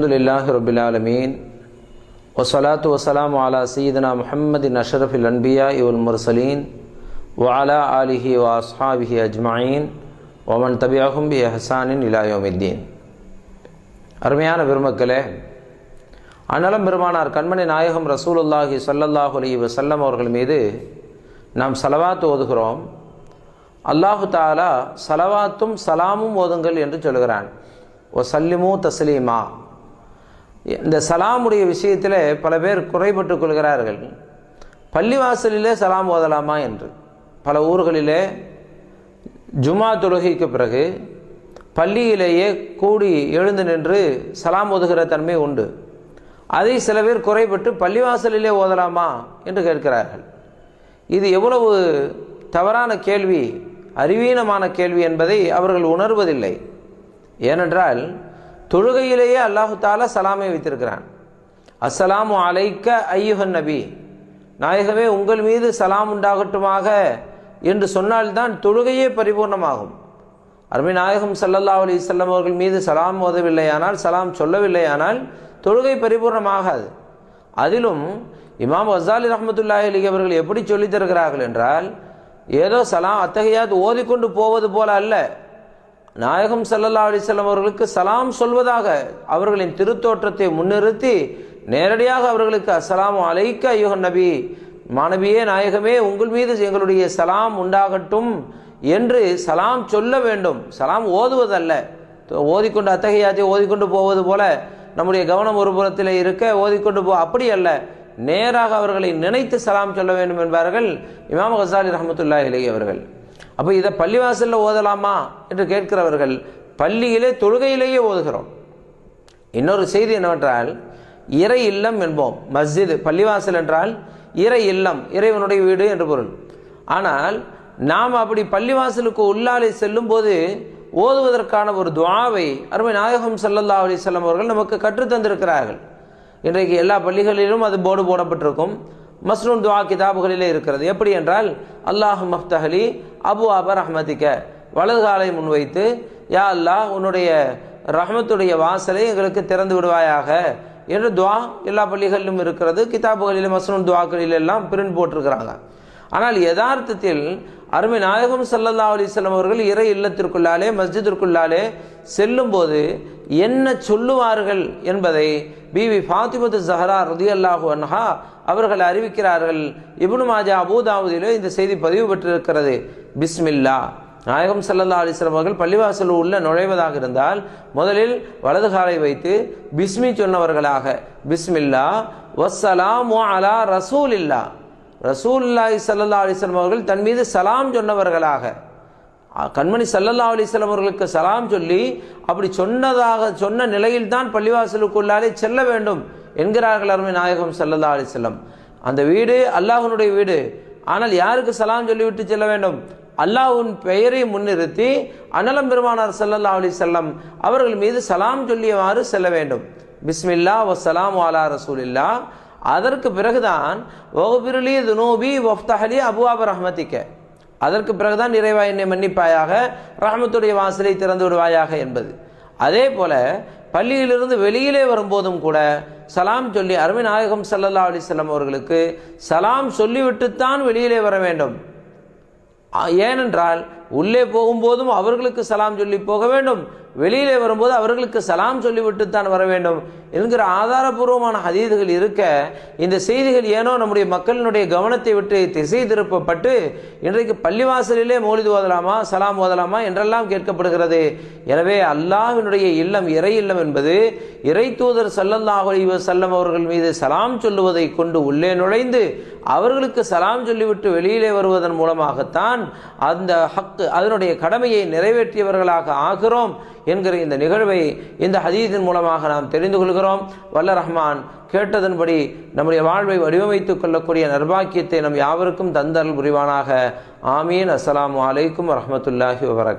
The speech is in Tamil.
الحمد لله رب العالمين والصلاة والسلام على سيدنا محمد أشرف الأنبياء والمرسلين وعلى آله وأصحابه أجمعين ومن تبعهم بإحسان إلى يوم الدين அருமையான பெருமக்களே அன்னலம் பெருமானார் கண்மணி நாயகம் ரசூலுல்லாஹி ஸல்லல்லாஹு அலைஹி வஸல்லம் அவர்கள் மீது நாம் சலவாத் ஓதுகிறோம் அல்லாஹு தாலா சலவாத்தும் சலாமும் ஓதுங்கள் என்று சொல்கிறான் ஓ சல்லிமு தஸ்லீமா இந்த சலாமுடைய விஷயத்தில் பல பேர் குறைபட்டுக் கொள்கிறார்கள். பள்ளிவாசலிலே சலாம் ஓதலாமா என்று. பல ஊர்களிலே ஜுமா தொழுகைக்கு பிறகு பள்ளியிலேயே கூடி எழுந்து நின்று சலாம் ஓதுகிற தன்மை உண்டு. அதை சில பேர் குறைபட்டு பள்ளிவாசலிலே ஓதலாமா என்று கேட்கிறார்கள். இது எவ்வளவு தவறான கேள்வி அறிவீனமான கேள்வி என்பதை அவர்கள் உணர்வதில்லை. ஏனென்றால் தொழுகையிலேயே அல்லாஹு தாலா சலாமை வைத்திருக்கிறான். அஸ்ஸலாமு அலைக்க ஐயுகன் நபி. நாயகமே உங்கள் மீது சலாம் உண்டாகட்டுமாக என்று சொன்னால்தான் தொழுகையே பரிபூர்ணமாகும். அருமை நாயகம் சல்லல்லா அலி செல்லம் அவர்கள் மீது சலாம் ஓதவில்லையானால் சலாம் சொல்லவில்லையானால் தொழுகை பரிபூர்ணமாகாது. அதிலும் இமாம் வசாலி ரஹமத்துல்லாஹி அலி அவர்கள் எப்படி சொல்லித்தருகிறார்கள் என்றால் ஏதோ சலாம் அத்தகையாது ஓதிக்கொண்டு போவது போல அல்ல. நாயகம் சல்லல்லா அலிசல்லாம் அவர்களுக்கு சலாம் சொல்வதாக அவர்களின் திருத்தோற்றத்தை முன்னிறுத்தி நேரடியாக அவர்களுக்கு அஸ்ஸலாம் அலைக்க ஐயோ நபி மாணவியே நாயகமே உங்கள் மீது எங்களுடைய சலாம் உண்டாகட்டும் என்று சலாம் சொல்ல வேண்டும். சலாம் ஓதுவதல்ல. ஓதிக்கொண்டு அத்தகையாத்தை ஓதிக்கொண்டு போவது போல நம்முடைய கவனம் ஒரு புறத்தில் இருக்க ஓதிக்கொண்டு போ அப்படி அல்ல. நேராக அவர்களை நினைத்து சலாம் சொல்ல வேண்டும் என்பார்கள் இமாம் ஹசாலி ரஹமத்துல்லா இலை அவர்கள். அப்போ இதை பள்ளிவாசலில் ஓதலாமா என்று கேட்கிறவர்கள் பள்ளியிலே தொழுகையிலேயே ஓதுகிறோம். இன்னொரு செய்தி என்னவென்றால் இறை இல்லம் என்போம். மஸ்ஜிது பள்ளிவாசல் என்றால் இறை இல்லம் இறைவனுடைய வீடு என்று பொருள். ஆனால் நாம் அப்படி பள்ளிவாசலுக்கு உள்ளாலே செல்லும் போது ஓதுவதற்கான ஒரு துவாவை அருமை நாயகம் சல்லல்லா அலிசல்லம் அவர்கள் நமக்கு கற்றுத்தந்திருக்கிறார்கள். இன்றைக்கு எல்லா பள்ளிகளிலும் அது போர்டு போடப்பட்டிருக்கும். மஸ்ரூன் துவா கிதாபுகளிலே இருக்கிறது. எப்படி என்றால் அல்லாஹ் மஃப்தஹலி அபு அபர் அஹமதிக்க வலது காலை முன்வைத்து யா அல்லாஹ் உன்னுடைய ரஹமத்துடைய வாசலை எங்களுக்கு திறந்து விடுவாயாக. என்று துவா எல்லா பள்ளிகளிலும் இருக்கிறது. கிதாபுகளிலும் மஸ்ரூன் துவாக்களில் எல்லாம் பிரிண்ட் போட்டிருக்கிறாங்க. ஆனால் யதார்த்தத்தில் அருமை நாயகம் சல்லல்லா அலிஸ்லாம் அவர்கள் இறை இல்லத்திற்குள்ளாலே மஸ்ஜிதிற்குள்ளாலே செல்லும் போது என்ன சொல்லுவார்கள் என்பதை பிவி ஃபாத்திமது ஜஹரா ரதி அல்லாஹு அன்ஹா அவர்கள் அறிவிக்கிறார்கள். இபுனு மாஜா அபூதாவுதிலே இந்த செய்தி பதிவு பெற்றிருக்கிறது. பிஸ்மில்லா. நாயகம் சல்லல்லா அலிஸ்லாம் அவர்கள் பள்ளிவாசல் உள்ள நுழைவதாக இருந்தால் முதலில் வலது காலை வைத்து பிஸ்மி சொன்னவர்களாக பிஸ்மில்லா வஸ்ஸலாம் அலா ரசூல் இல்லா ரசூல்லாய் சல்லல்லா அலிஸ்லாம் அவர்கள் தன் மீது சலாம் சொன்னவர்களாக. கண்மணி சல்லல்லா அலிஸ்லாம் அவர்களுக்கு சலாம் சொல்லி அப்படி சொன்னதாக சொன்ன நிலையில் தான் பள்ளிவாசலுக்குள்ளாலே செல்ல வேண்டும் என்கிறார்கள் அருமை நாயகம் சல்லல்லா அலிஸ்லம் அந்த வீடு அல்லாஹனுடைய வீடு. ஆனால் யாருக்கு சலாம் சொல்லிவிட்டு செல்ல வேண்டும்? அல்லாஹ்வின் பெயரை முன்னிறுத்தி அனலம் பெருமானார் சல்லல்லா அலி செல்லம் அவர்கள் மீது சலாம் சொல்லியவாறு செல்ல வேண்டும். பிஸ்மில்லா வசலாம் வாலா ரசூலில்லா அதற்கு பிறகுதான் ஒகுபிரலி துனூபி வஃப்தஹலி அபுவாப ரஹமதிக்க அதற்கு பிறகுதான் நிறைவா என்னை மன்னிப்பாயாக ரஹமத்துடைய வாசலை திறந்து விடுவாயாக என்பது. அதே போல பள்ளியிலிருந்து வெளியிலே வரும்போதும் கூட சலாம் சொல்லி அருமை நாயகம் சல்லல்லா அலிசல்லாம் அவர்களுக்கு சலாம் சொல்லிவிட்டுத்தான் வெளியிலே வர வேண்டும். ஏனென்றால் உள்ளே போகும்போதும் அவர்களுக்கு சலாம் சொல்லி போக வேண்டும். வெளியிலே வரும்போது அவர்களுக்கு சலாம் சொல்லிவிட்டு தான் வர வேண்டும் என்கிற ஆதாரபூர்வமான ஹதீதுகள் இருக்க இந்த செய்திகள் ஏனோ நம்முடைய மக்களினுடைய கவனத்தை விட்டு திசை திருப்பப்பட்டு இன்றைக்கு பள்ளிவாசலிலே மோலிது ஓதலாமா சலாம் ஓதலாமா என்றெல்லாம் கேட்கப்படுகிறது. எனவே அல்லாஹினுடைய இல்லம் இறை இல்லம் என்பது இறை தூதர் சல்லல்லாஹ் அலி அவர்கள் மீது சலாம் சொல்லுவதை கொண்டு உள்ளே நுழைந்து அவர்களுக்கு சலாம் சொல்லிவிட்டு வெளியிலே வருவதன் மூலமாகத்தான் அந்த ஹக்கு அதனுடைய கடமையை நிறைவேற்றியவர்களாக ஆகிறோம். என்கிற இந்த நிகழ்வை இந்த ஹதீதின் மூலமாக நாம் தெரிந்து கொள்கிறோம். வல்ல ரஹ்மான் கேட்டதன்படி நம்முடைய வாழ்வை வடிவமைத்துக் கொள்ளக்கூடிய நர்பாக்கியத்தை நம் யாவருக்கும் தந்தல் புரிவானாக. ஆமீன். அஸ்லாம் வலைக்கும் வரமத்துல்லாஹி வபரக்